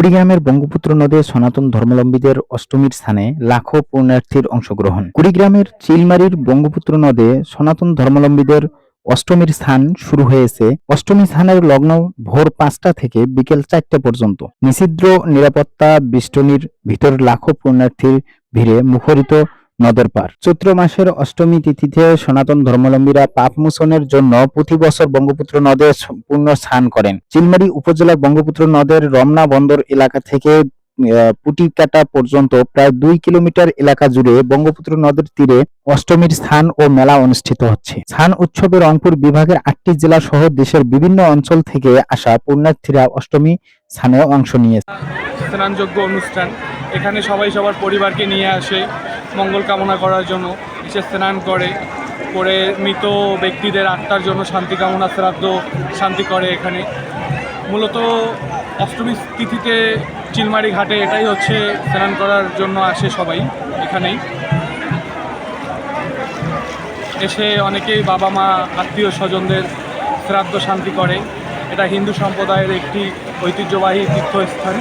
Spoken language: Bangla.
কুড়িগ্রামের বঙ্গপুত্র নদে সনাতন ধর্মলম্বীদের অষ্টমীর স্থানে লাখো পুণ্যার্থীর অংশগ্রহণ। কুড়িগ্রামের চিলমারির বঙ্গপুত্র নদে সনাতন ধর্মলম্বীদের অষ্টমীর স্থান শুরু হয়েছে। অষ্টমী স্থানের লগ্ন ভোর পাঁচটা থেকে বিকেল চারটা পর্যন্ত। নিষিদ্র নিরাপত্তা বিষ্টনীর ভিতর লাখো পুণ্যার্থীর ভিড়ে মুখরিত নদের পার। চৈত্র মাসের অষ্টমী তিথিতে সনাতন ধর্মাবলম্বীরা পাপ মোচনের জন্য প্রতি বছর বঙ্গপুত্র নদে পূর্ণ স্নান করেন। চিলমারি উপজেলার বঙ্গপুত্র নদের রমনা বন্দর এলাকা থেকে পুটিকাটা পর্যন্ত প্রায় দুই কিলোমিটার এলাকা জুড়ে বঙ্গপুত্র নদের তীরে অষ্টমীর স্থান ও মেলা অনুষ্ঠিত হচ্ছে। স্থান উৎসবে রংপুর বিভাগের আটটি জেলা সহ দেশের বিভিন্ন অঞ্চল থেকে আসা পুণ্যার্থীরা অষ্টমী স্থানে অংশ নিয়েছে। স্নানযোগ্য অনুষ্ঠান। এখানে সবাই সবার পরিবারকে নিয়ে আসে। মঙ্গল কামনা করার জন্য এসে স্নান করে করে মৃত ব্যক্তিদের আত্মার জন্য শান্তি কামনা, শ্রাদ্ধ শান্তি করে এখানে। মূলত অষ্টমী তিথিতে চিলমারি ঘাটে এটাই হচ্ছে স্নান করার জন্য আসে সবাই এখানেই। এসে অনেকেই বাবা, মা, আত্মীয় স্বজনদের শ্রাদ্ধ শান্তি করে। এটা হিন্দু সম্প্রদায়ের একটি ঐতিহ্যবাহী তীর্থস্থান।